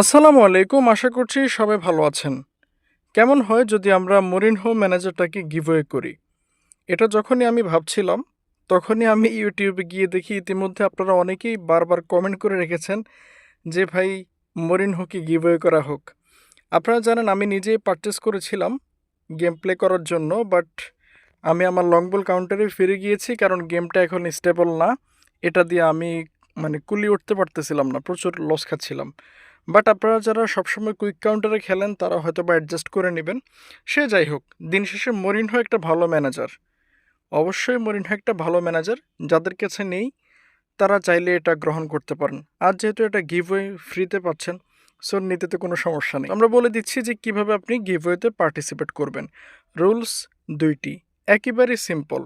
আসসালামু আলাইকুম, আশা করছি সবাই ভালো আছেন। কেমন হয় যদি আমরা মরিন মরিনহো ম্যানেজারটাকে গিভওয়ে করি? এটা যখনই আমি ভাবছিলাম, তখনই আমি ইউটিউবে গিয়ে দেখি ইতিমধ্যে আপনারা অনেকেই বারবার কমেন্ট করে রেখেছেন যে, ভাই মরিন মরিনহোকে গিভওয়ে করা হোক। আপনারা জানেন, আমি নিজেই পারচেস করেছিলাম গেম প্লে করার জন্য বাট আমি আমার লং বল কাউন্টারে ফিরে গিয়েছি, কারণ গেমটা এখন স্টেবল না। এটা দিয়ে আমি মানে কুলি উঠতে পারতেছিলাম না, প্রচুর লস খাচ্ছিলাম। বাট আপনারা যারা সবসময় কুইক কাউন্টারে খেলেন, তারা হয়তো বা অ্যাডজাস্ট করে নেবেন। সে যাই হোক, দিন শেষে মরিন মরিনহো একটা ভালো ম্যানেজার অবশ্যই মরিন মরিনহো একটা ভালো ম্যানেজার যাদের কাছে নেই, তারা চাইলে এটা গ্রহণ করতে পারেন। আর যেহেতু এটা গিভওয়ে ফ্রিতে পাচ্ছেন সো নিতে তো কোনো সমস্যা নেই। আমরা বলে দিচ্ছি যে কীভাবে আপনি গিভওয়েতে পার্টিসিপেট করবেন। রুলস দুইটি। একেবারেই সিম্পল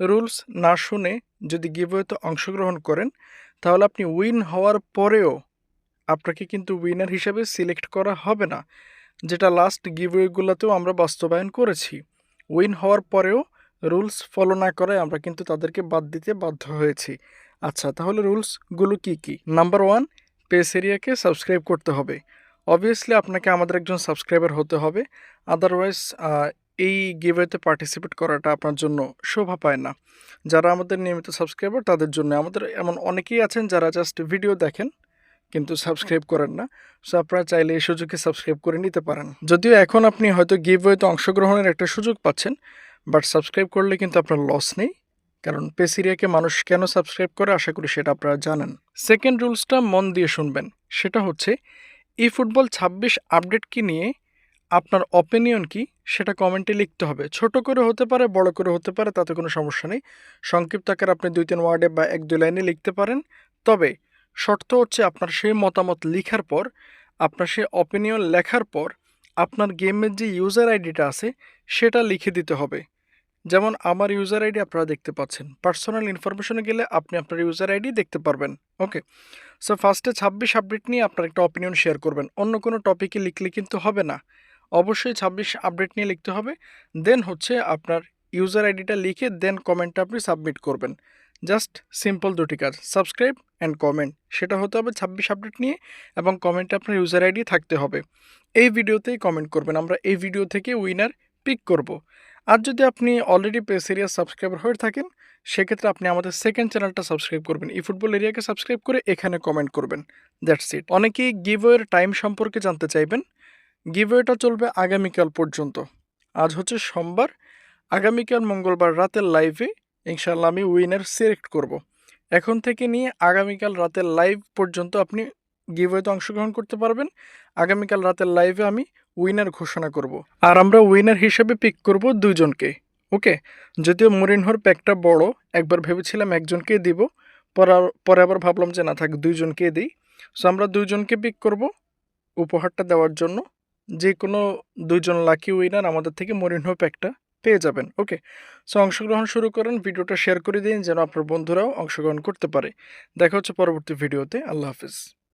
রুলস না শুনে যদি গিভওয়েতে অংশগ্রহণ করেন, তাহলে আপনি উইন হওয়ার পরেও আপনাকে কিন্তু উইনার হিসেবে সিলেক্ট করা হবে না, যেটা লাস্ট গিভওয়েগুলোতেও আমরা বাস্তবায়ন করেছি। উইন হওয়ার পরেও রুলস ফলো না করায় আমরা কিন্তু তাদেরকে বাদ দিতে বাধ্য হয়েছি। আচ্ছা তাহলে রুলসগুলো কি কি? নাম্বার ওয়ান পেস এরিয়াকে সাবস্ক্রাইব করতে হবে। অবভিয়াসলি আপনাকে আমাদের একজন সাবস্ক্রাইবার হতে হবে আদারওয়াইজ এই গিভওয়েতে পার্টিসিপেট করাটা আপনার জন্য শোভা পায় না। যারা আমাদের নিয়মিত সাবস্ক্রাইবার তাদের জন্য। আমাদের এমন অনেকেই আছেন যারা জাস্ট ভিডিও দেখেন কিন্তু সাবস্ক্রাইব করেন না। সো আপনারা চাইলে এই সুযোগে সাবস্ক্রাইব করে নিতে পারেন। যদিও এখন আপনি হয়তো গিভওয়েতে অংশগ্রহণের একটা সুযোগ পাচ্ছেন বাট সাবস্ক্রাইব করলে কিন্তু আপনার লস নেই। কারণ পেসিরিয়াকে মানুষ কেন সাবস্ক্রাইব করে আশা করি সেটা আপনারা জানেন। সেকেন্ড রুলসটা মন দিয়ে শুনবেন। সেটা হচ্ছে ই ফুটবল ছাব্বিশ আপডেট কি নিয়ে, আপনার অপিনিয়ন কি, সেটা কমেন্টে লিখতে হবে। ছোট করে হতে পারে, বড় করে হতে পারে, তাতে কোনো সমস্যা নেই। সংক্ষিপ্ত আকারে আপনি দুই তিন ওয়ার্ডে বা এক দুই লাইনে লিখতে পারেন। তবে শর্ত হচ্ছে আপনার সেই মতামত লেখার পর, আপনার সেই অপিনিয়ন লেখার পর, আপনার গেমের যে ইউজার আইডিটা আছে, সেটা লিখে দিতে হবে। যেমন আমার ইউজার আইডি আপনারা দেখতে পাচ্ছেন। পার্সোনাল ইনফরমেশনে গেলে আপনি আপনার ইউজার আইডি দেখতে পারবেন। ওকে সো ফার্স্টে ছাব্বিশ আপডেট নিয়ে আপনার একটা অপিনিয়ন শেয়ার করবেন। অন্য কোনো টপিকে লিখলে কিন্তু হবে না। অবশ্যই ছাব্বিশ আপডেট নিয়ে লিখতে হবে। দেন হচ্ছে আপনার ইউজার আইডিটা লিখে দেন কমেন্টটা আপনি সাবমিট করবেন। জাস্ট সিম্পল দুটি কাজ, সাবস্ক্রাইব অ্যান্ড কমেন্ট সেটা হতে হবে ছাব্বিশ আপডেট নিয়ে এবং কমেন্টে আপনার ইউজার আইডি থাকতে হবে। এই ভিডিওতেই কমেন্ট করবেন, আমরা এই ভিডিও থেকে উইনার পিক করব। আর যদি আপনি অলরেডি পেস এরিয়া সাবস্ক্রাইবার হয়ে থাকেন, সেক্ষেত্রে আপনি আমাদের সেকেন্ড চ্যানেলটা সাবস্ক্রাইব করবেন। ই ফুটবল এরিয়াকে সাবস্ক্রাইব করে এখানে কমেন্ট করবেন। দ্যাটস ইট অনেকেই গিভওয়ের টাইম সম্পর্কে জানতে চাইবেন। গিভওয়েটা চলবে আগামীকাল পর্যন্ত। আজ হচ্ছে সোমবার। আগামীকাল মঙ্গলবার রাতের লাইভে ইনশাল্লাহ আমি উইনার সিলেক্ট করব। এখন থেকে নিয়ে আগামীকাল রাতের লাইভ পর্যন্ত আপনি গিভওয়েতে অংশগ্রহণ করতে পারবেন আগামীকাল রাতের লাইভে আমি উইনার ঘোষণা করব। আর আমরা উইনার হিসেবে পিক করব দুজনকে ওকে যদিও মরিনহর প্যাকটা বড়, একবার ভেবেছিলাম একজনকে দিব, পরে আবার ভাবলাম যে না থাক দুইজনকে দিই সো আমরা দুইজনকে পিক করব উপহারটা দেওয়ার জন্য যে কোনো দুজন লাকি উইনার আমাদের থেকে মরিনহো প্যাকটা পেয়ে যাবেন। ওকে, সো অংশগ্রহণ শুরু করেন, ভিডিওটা শেয়ার করে দিন যেন আপনার বন্ধুরাও অংশগ্রহণ করতে পারে। দেখা হচ্ছে পরবর্তী ভিডিওতে, আল্লাহ হাফিজ।